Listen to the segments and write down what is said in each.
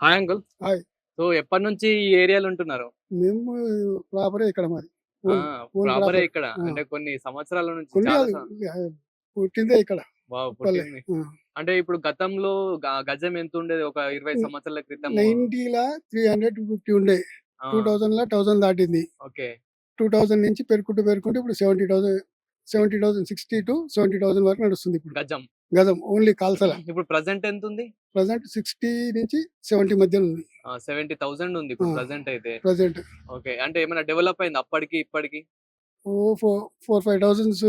Hi uncle. Hi. So ఎప్పటి నుంచి ఈ ఏరియాలో ఉంటున్నారు? మేము ప్రాపరే ఇక్కడ మరి ప్రాపరే. ఇక్కడ. అంటే కొన్ని సంవత్సరాల నుంచి పుట్టిందే ఇక్కడ. అంటే ఇప్పుడు గతంలో గజం ఎంత ఉండేది? ఒక ఇరవై సంవత్సరాల క్రితం. నైన్టీలా త్రీ హండ్రెడ్ ఫిఫ్టీ ఉండే. టూ థౌజండ్ లా థౌసండ్ దాటింది. ఓకే. టూ థౌజండ్ నుంచి పెరుకుంటూ పెరుకుంటూ ఇప్పుడు seventy thousand seventy thousand sixty to seventy thousand వరకు నడుస్తుంది ఇప్పుడు. గజం. గజం ఓన్లీ కాల్సల. ఇప్పుడు ప్రజెంట్ ఎంత ఉంది ప్రజెంట్ సిక్స్టీ నుంచి సెవెంటీ మధ్యలో ఉంది. సెవెంటీ థౌసండ్ ఉంది ఇప్పుడు. ప్రజెంట్ అయితే. ప్రజెంట్. ఓకే. అంటే ఏమైనా డెవలప్ అయింది అప్పటికి ఇప్పటికి? ఓ ఫోర్ ఫోర్ ఫైవ్ థౌసండ్స్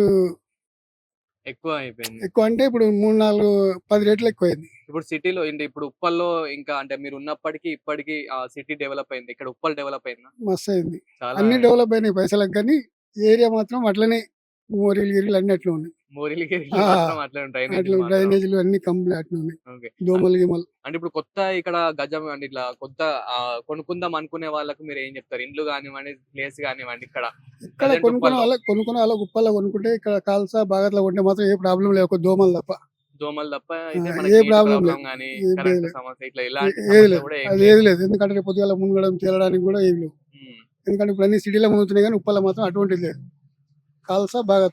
ఎక్కువ అయిపోయింది. ఎక్కువ అంటే ఇప్పుడు మూడు నాలుగు పది రేట్లు ఎక్కువైంది. ఇప్పుడు సిటీలో ఏంటి ఇప్పుడు ఉప్పల్లో ఇంకా అంటే మీరు ఉన్నప్పటికీ ఇప్పటికి ఆ సిటీ డెవలప్ అయింది. ఇక్కడ ఉప్పల్ డెవలప్ అయిందా? మస్తు అయింది చాలా అన్ని డెవలప్ అయినాయి పైసలకు కానీ ఏరియా మాత్రం అట్లనే మోరీలు గిరీలు అన్ని అట్లా ఉన్నాయి ఉంటాయి. అట్లా డ్రైనేజీలు అన్ని కంప్లీట్ అట్లా ఉన్నాయి దోమలు గిమలు. అంటే ఇప్పుడు కొత్త ఇక్కడ గజం అంటే ఇట్లా కొత్త కొనుక్కుందాం అనుకునే వాళ్ళకు మీరు ఏం చెప్తారు? ఇండ్లు కానివ్వండి ప్లేస్ కానివ్వండి ఇక్కడ. ఇక్కడ కొనుక్కునే ఉప్పల్లో. వాళ్ళ కొనుక్కునే వాళ్ళ ఉప్పల్లో కొనుక్కుంటే ఇక్కడ కాల్సా బాగా కొంటే మాత్రం ఏ ప్రాబ్లం లేదు. ఒక దోమలు తప్ప. దోమలు తప్ప ఏ problem లేదు. సమస్య ఇట్లా అది లేదు. ఏది లేదు. ఎందుకంటే పొద్దుగాల మునగడం తేలడానికి కూడా ఏం లేవు. ఎందుకంటే ఇప్పుడు అన్ని సిటీలో మునుగుతున్నాయి కానీ ఉప్పల్లో మాత్రం అటువంటిది లేదు. కాల్సా బాగా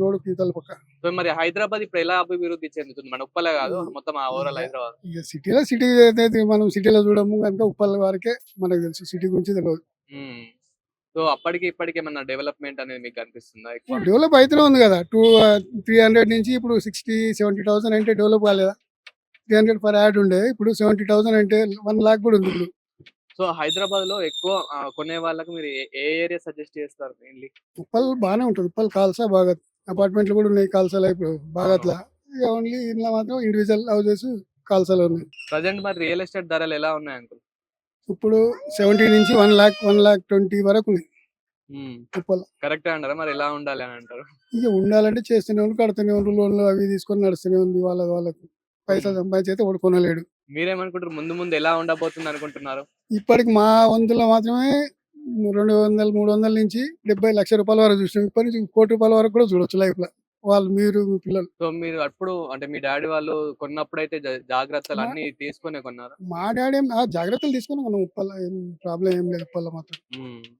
రోడ్డు పీతల పక్క. సో మరి హైదరాబాద్ ఇప్పుడు ఎలా అభివృద్ధి చెందుతుంది? మన ఉప్పలే కాదు. మొత్తం ఓవరాల్ హైదరాబాద్. ఇక సిటీలో సిటీ అయితే మనం సిటీలో చూడము కనుక ఉప్పల్ వరకే మనకు తెలుసు సిటీ గురించి తెలియదు. సో అప్పటికి ఇప్పటికి ఏమన్నా డెవలప్మెంట్ అనేది మీకు అనిపిస్తుందా? డెవలప్ అయితేనే ఉంది కదా. టూ త్రీ హండ్రెడ్ నుంచి ఇప్పుడు సిక్స్టీ సెవెంటీ థౌసండ్ అంటే డెవలప్ కాలేదా? త్రీ హండ్రెడ్ పర్ యాడ్ ఉండే ఇప్పుడు సెవెంటీ థౌసండ్ అంటే వన్ లాక్ కూడా ఉంది ఇప్పుడు. సో హైదరాబాద్లో ఎక్కువ కొనే వాళ్ళకి మీరు ఏ- ఏ ఏరియా సజెస్ట్ చేస్తారు మెయిన్లీ? ఉప్పల్ బాగానే ఉంటుంది. ఉప్పల్ కాల్సా బాగా అపార్ట్మెంట్లు కూడా ఉన్నాయి కాల్సాలో ఇప్పుడు బాగా అట్లా ఇక ఓన్లీ ఇంట్లో మాత్రం ఇండివిజువల్ హౌసెస్ కాల్సాలో ఉన్నాయి. ప్రజెంట్ మరి రియల్ ఎస్టేట్ ధరలు ఎలా ఉన్నాయి అంకుల్? ఇప్పుడు సెవెంటీ నుంచి one lakh one lakh twenty వరకు ఉన్నాయి. ఉప్పల్. కరెక్ట్ అంటారా? మరి ఎలా ఉండాలి అని అంటారు? ఇక ఉండాలంటే చేస్తూనే ఉండి కడుతూనే ఉండి లోన్లు అవి తీసుకొని నడుస్తూనే ఉంది వాళ్ళ వాళ్ళకు. పైసా సంపాదించి వాడు కొనలేడు. మీరేమనుకుంటారు? ముందు ముందు ఎలా ఉండబోతుంది అనుకుంటున్నారు ఇప్పటికి మా వంతులో మాత్రమే రెండు వందలు మూడు వందల నుంచి డెబ్బై లక్షల రూపాయల వరకు చూసినాం. ఇప్పటి నుంచి కోటి రూపాయల వరకు కూడా చూడొచ్చు లైఫ్లో వాళ్ళు మీరు మీ పిల్లలు. సో మీరు అప్పుడు అంటే మీ డాడీ వాళ్ళు కొన్నప్పుడు అయితే జా- జాగ్రత్తలు అన్ని తీసుకునే కొన్నారు? మా డాడీ ఏం ఆ జాగ్రత్తలు తీసుకొని మనం ఉప్పల ఏం ప్రాబ్లం ఏం లేదు ఉప్పల మాత్రం.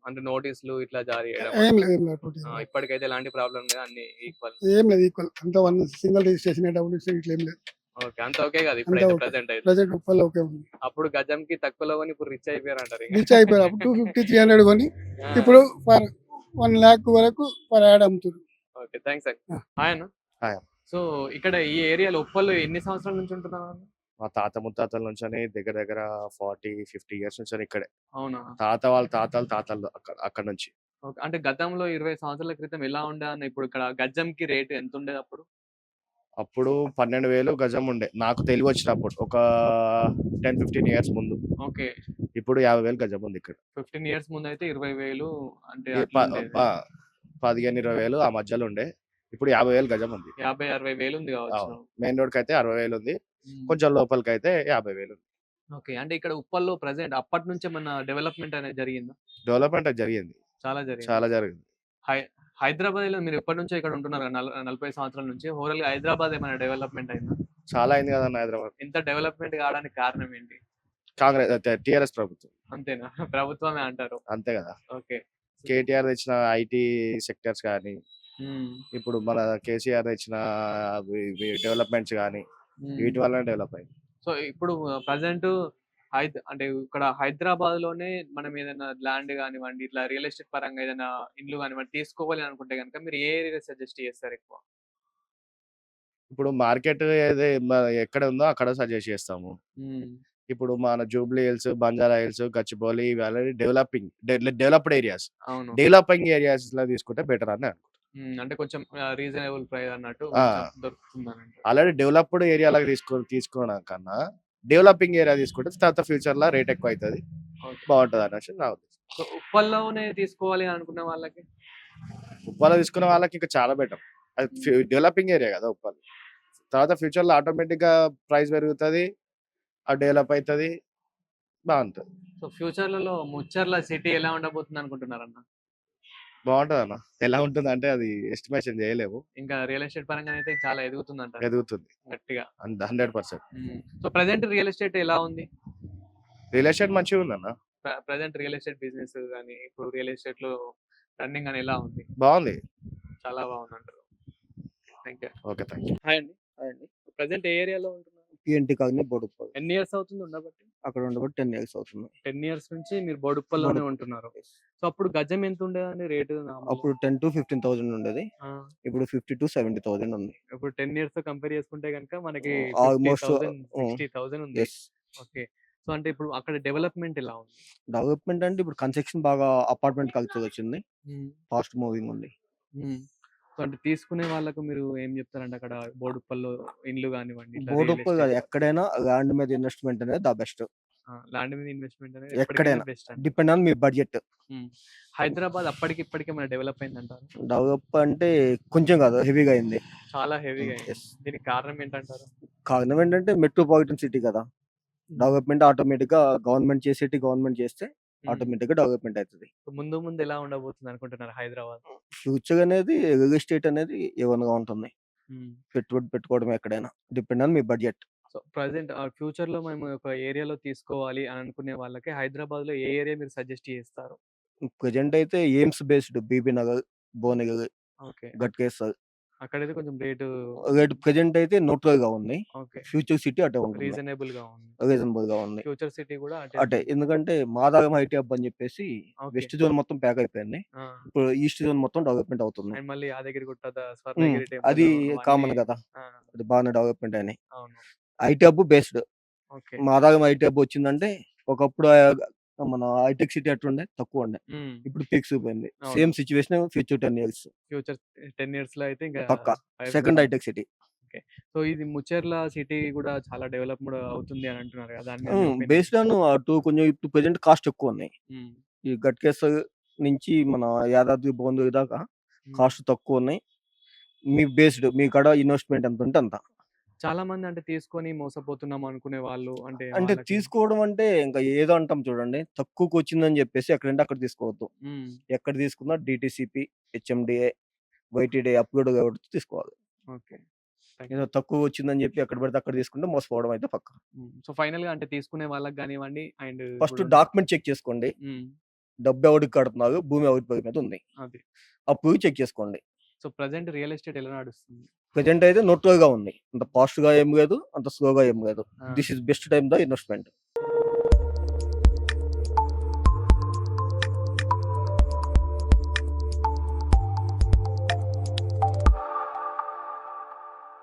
అంటే నోటీసులు ఇట్లా జారీ చేయడం ఏం లేదు ఏం లేదు అటువంటి ఆ, ఇప్పటికైతే ఎలాంటి ప్రాబ్లం లేదు. అన్ని ఈక్వల్. ఏం లేదు ఈక్వల్. అంత one single registration double registration ఇట్లా ఏం లేదు. ఓకే. అంత ఓకే కదా okay. ప్రెసెంట్ అయితే. ప్రజెంట్ ఉప్పల్ ఓకే ఉంది. అప్పుడు గజంకి తక్కువలో కొని ఇప్పుడు రిచ్ అయిపోయారు అంటారు. రీచ్ అయిపోయారు. అప్పుడు టూ ఫిఫ్టీ త్రీ హండ్రెడ్ కొని ఇప్పుడు ఫర్ వన్ ల్యాక్ వరకు పర్ యాడ్ అమ్ముతారు. ఓకే థ్యాంక్స్ ఆ. హాయ్ అన్న. హాయ్. సో ఇక్కడ ఈ ఏరియాలో ఉప్పల్లో ఎన్ని సంవత్సరాల నుంచి ఉంటున్నారు? మా తాత ముత్తాతల నుంచి దగ్గర దగ్గర ఫార్టీ ఫిఫ్టీ ఇయర్స్ నుంచి ఇక్కడే. అవునా? తాత వాళ్ళ తాతలు తాతలు అక్కడ అక్కడ నుంచి. ఓకే. అంటే గతంలో ఇరవై సంవత్సరాల క్రితం ఎలా ఉండే అన్న ఇప్పుడు ఇక్కడ గజంకి రేట్ ఎంత ఉండేది అప్పుడు? అప్పుడు పన్నెండు వేలు గజం ఉండే. నాకు తెలివి వచ్చినప్పుడు ఒక టెన్ ఫిఫ్టీన్ ఇయర్స్ ముందు. ఓకే. ఇప్పుడు యాభై వేలు గజం ఉంది ఇక్కడ. ఫిఫ్టీన్ ఇయర్స్ ముందు అయితే ఇరవై వేలు అంటే ఈ అట్లా ప- ఉండేది. ప- పదిహేను ఇరవై వేలు ఆ మధ్యలో ఉండే. ఇప్పుడు యాభై వేలు గజం ఉంది. యాభై అరవై వేలు ఉంది కావచ్చు. మెయిన్ రోడ్కి అయితే అరవై వేలు ఉంది. ఉమ్. కొంచెం లోపలికి అయితే యాభై వేలు ఉంది. ఓకే. అంటే ఇక్కడ ఉప్పల్లో ప్రజెంట్ అప్పటి నుంచి మన డెవలప్మెంట్ అనేది జరిగిందా? డెవలప్మెంట్ జరిగింది. చాలా జరిగింది. చాలా జరిగింది. హైదరాబాద్లో మీరు ఎప్పటి నుంచో ఇక్కడ ఉంటున్నారు కదా, నల- నలభై సంవత్సరాల నుంచి ఓవరాల్ హైదరాబాద్ ఏమైనా డెవలప్మెంట్ అయిందా? చాలా అయింది కదా హైదరాబాద్. ఇంత డెవలప్మెంట్ కావడానికి కారణం ఏంటి? కాంగ్రెస్ టిఆర్ఎస్ ప్రభుత్వం. అంతేనా? ప్రభుత్వమే అంటారు. అంతే కదా. ఓకే. కేటీఆర్ తెచ్చిన ఐటీ సెక్టర్స్ కానీ ఇప్పుడు మన కేసీఆర్ తెచ్చిన డెవలప్మెంట్స్ కానీ. వీటి వల్ల డెవలప్ అయింది. సో ఇప్పుడు ప్రజెంట్ హైద అంటే ఇక్కడ హైదరాబాద్లోనే మనం ఏదైనా ల్యాండ్ కానివ్వండి ఇట్లా రియల్ ఎస్టేట్ పరంగా ఏదైనా ఇల్లు కానివ్వండి తీసుకోవాలి అనుకుంటే కనుక మీరు ఏ ఏరియా సజెస్ట్ చేస్తారు ఎక్కువ? ఇప్పుడు మార్కెట్ ఏదే మ- ఎక్కడ ఉందో అక్కడ సజెస్ట్ చేస్తాము. ఉమ్, ఇప్పుడు మన Jubilee Hills Banjara Hills Gachibowli ఇవి డెవలపింగ్ డెవలప్డ్ ఏరియాస్. అవును. డెవలపింగ్ ఏరియాస్లో తీసుకుంటే బెటర్ అని అనుకుంటున్నాను ఉమ్, అంటే కొంచెం రీజనబుల్ ప్రైస్ అన్నట్టు ఆల్రెడీ డెవలప్డ్ ఏరియాలకు తీసుకో తీసుకోవడం కన్నా డెవలపింగ్ ఏరియా తీసుకుంటే తర్వాత ఫ్యూచర్లో రేట్ ఎక్కువ అవుతుంది. బాగుంటుంది అనేసి నా ఉద్దేశం. సో ఉప్పల్లోనే తీసుకోవాలి అనుకునే వాళ్ళకి? ఉప్పాల తీసుకునే వాళ్ళకి ఇంకా చాలా బెటర్. అది డెవలపింగ్ ఏరియా కదా ఉప్పాల. తర్వాత ఫ్యూచర్లో ఆటోమేటిక్గా ప్రైస్ పెరుగుతుంది అది డెవలప్ అవుతుంది బాగుంటుంది. సో ఫ్యూచర్లలో ముచ్చర్ల సిటీ ఎలా ఉండబోతుంది అనుకుంటున్నారన్న బాగుంటుంది అన్న ఎలా ఉంటుంది అంటే అది ఎస్టిమేషన్ చేయలేము ఇంకా రియల్ ఎస్టేట్ పరంగా అయితే చాలా ఎదుగుతుంది అంట ఎదుగుతుంది. గట్టిగా. Hundred percent. So present real estate ఎలా ఉంది? రియల్ ఎస్టేట్ మంచిగా ఉందన్న. ప్రజెంట్ రియల్ ఎస్టేట్ బిజినెస్ కానీ ఇప్పుడు రియల్ ఎస్టేట్లో రన్నింగ్ అని ఎలా ఉంది? బాగుంది. చాలా బాగుంది అంటారు thank you okay thank you hi అండి. అండి. ప్రజెంట్ ఏ ఏరియాలో ఉంటున్నారు? పిఎన్టీ కాలనీ బోడుప్పల్ ఎన్ని ఇయర్స్ అవుతుంది ఉండబట్టి అక్కడ ఉండబట్టి టెన్ ఇయర్స్ అవుతుంది. టెన్ ఇయర్స్ నుంచి మీరు బోడుప్పల్లోనే బోడుప్పల్. ఉంటున్నారు. సో అప్పుడు గజం ఎంత ఉండేదండి రేటు అప్పుడు టెన్ టు ఫిఫ్టీన్ థౌసండ్ ఉండేది. ఇప్పుడు ఫిఫ్టీ టు సెవెంటీ థౌసండ్ ఉంది. ఇప్పుడు టెన్ ఇయర్స్తో కంపేర్ చేసుకుంటే కనుక మనకి Almost, సిక్స్టీ థౌసండ్ ఉంది. ఓకే. సో అంటే ఇప్పుడు అక్కడ డెవలప్మెంట్ ఎలా ఉంది? డెవలప్మెంట్ అంటే ఇప్పుడు కన్స్ట్రక్షన్ బాగా అపార్ట్మెంట్ కల్చర్ వచ్చింది. ఫాస్ట్ మూవింగ్ ఉంది. సో అంటే తీసుకునే వాళ్ళకు మీరు ఏం చెప్తారంటే అక్కడ బోడుప్పల్లో ఇండ్లు కానివ్వండి బోడుప్పల్ కాదు. ఎక్కడైనా ల్యాండ్ మీద ఇన్వెస్ట్మెంట్ అనేది ద బెస్ట్. ల్యాండ్ మీద ఇన్వెస్ట్మెంట్ అనేది ఎక్కడైనా. బెస్ట్ డిపెండ్ ఆన్ మీ బడ్జెట్. హైదరాబాద్ అప్పటికి ఇప్పటికి మన డెవలప్ అయింది అంటారు డెవలప్ అంటే కొంచెం కాదు. హెవీగా అయింది. చాలా హెవీగా అయింది. దీనికి కారణం ఏంటంటారు? కారణం ఏంటంటే మెట్రోపాలిటన్ సిటీ కదా. డెవలప్మెంట్ ఆటోమేటిక్గా గవర్నమెంట్ చేసేటి గవర్నమెంట్ చేస్తే ఆటోమేటిక్గా డెవలప్మెంట్ అవుతుంది ముందు ముందు ఎలా ఉండబోతుంది అనుకుంటున్నారు హైదరాబాద్? ఫ్యూచర్ అనేది రియల్ ఎస్టేట్ అనేది ఏవన్గా ఉంటుంది. పెట్టుబడి పెట్టుకోవడం ఎక్కడైనా. డిపెండ్ ఆన్ మీ బడ్జెట్. సో ప్రజెంట్ ఫ్యూచర్లో మేము ఒక ఏరియాలో తీసుకోవాలి అని అనుకునే వాళ్ళకి హైదరాబాద్లో ఏ ఏరియా మీరు సజెస్ట్ చేస్తారు? ప్రజెంట్ అయితే AIIMS based Bibi Nagar Bhuvanagiri okay. Ghatkesar. అక్కడైతే కొంచెం రేటు రేట్ ప్రజెంట్ అయితే న్యూట్రల్గా ఉంది. ఓకే. ఫ్యూచర్ సిటీ అటే ఉంటుంది. రీజనబుల్గా ఉంది. రీజనబుల్గా ఉంది. ఫ్యూచర్ సిటీ కూడా అటే ఎందుకంటే మాదాగం ఐటీ హబ్ అని చెప్పేసి. వెస్ట్ జోన్ మొత్తం ప్యాక్ అయిపోయింది. ఇప్పుడు ఈస్ట్ జోన్ మొత్తం డెవలప్మెంట్ అవుతుంది. అండ్ మళ్ళీ యాదగిరి గుట్ట అది కామన్ కదా. అది బాగానే డెవలప్మెంట్ అని ఐటీ హబ్ బేస్డ్. మాదాగం ఐటీ హబ్ వచ్చిందంటే ఒకప్పుడు మన హైటెక్ సిటీ అట్లుండే తక్కువ ఉండే ఇప్పుడు ఫిక్స్ అయిపోయింది. అవును. Same situation future ten years. Future ten ఇయర్స్లో అయితే ఇంకా పక్కా. five second hitech city. So ఇది ముచ్చెర్ల సిటీ కూడా చాలా డెవలప్ అవుతుంది అని అంటున్నారు కదా! దాని మీద మీ opinion? బేస్డ్ ఆన్ అటు కొంచెం ఇప్పుడు ప్రెజెంట్ కాస్ట్ ఎక్కువ ఉన్నాయి ఉమ్, ఈ గట్కేసర్ నుంచి మన యాదాద్రి భువనగిరి దాకా. కాస్ట్ తక్కువ ఉన్నాయి మీ బేస్డ్ మీ కాడ ఇన్వెస్ట్మెంట్ ఎంత ఉంటే అంత. చాలా మంది అంటే తీసుకొని మోసపోతున్నాం అనుకునే వాళ్ళు అంటే అంటే వాళ్ళకి- తీసుకోవడం అంటే ఇంకా ఏదో అంటాం చూడండి. తక్కువకి వచ్చిందని చెప్పేసి ఎక్కడంటే అక్కడ తీసుకోవద్దు. ఉమ్, ఎక్కడ తీసుకున్నా డిటిసిపి హెచ్ఎండిఏ వైటీడీ అప్గ్రేడ్ కాబట్టి తీసుకోవాలి. ఓకే. ఏదో తక్కువ వచ్చిందని చెప్పి ఎక్కడ పడితే అక్కడ తీసుకుంటే మోసపోవడం అయితే పక్క. సో ఫైనల్గా అంటే తీసుకునే వాళ్ళకి కానివ్వండి అండ్ ఫస్ట్ డాక్యుమెంట్ చెక్ చేసుకోండి. డబ్బు ఎవరికి కడుతున్నారు? భూమి ఎవరి పేరు మీద ఉంది? అది. అప్పుడు చెక్ చేసుకోండి. సో ప్రజెంట్ రియల్ ఎస్టేట్ ఎలా నడుస్తుంది? ప్రజెంట్ అయితే నోట్గా ఉంది. అంత ఫాస్ట్గా ఏం లేదు అంత స్లోగా ఏం లేదు. ఆ, this is best time the investment.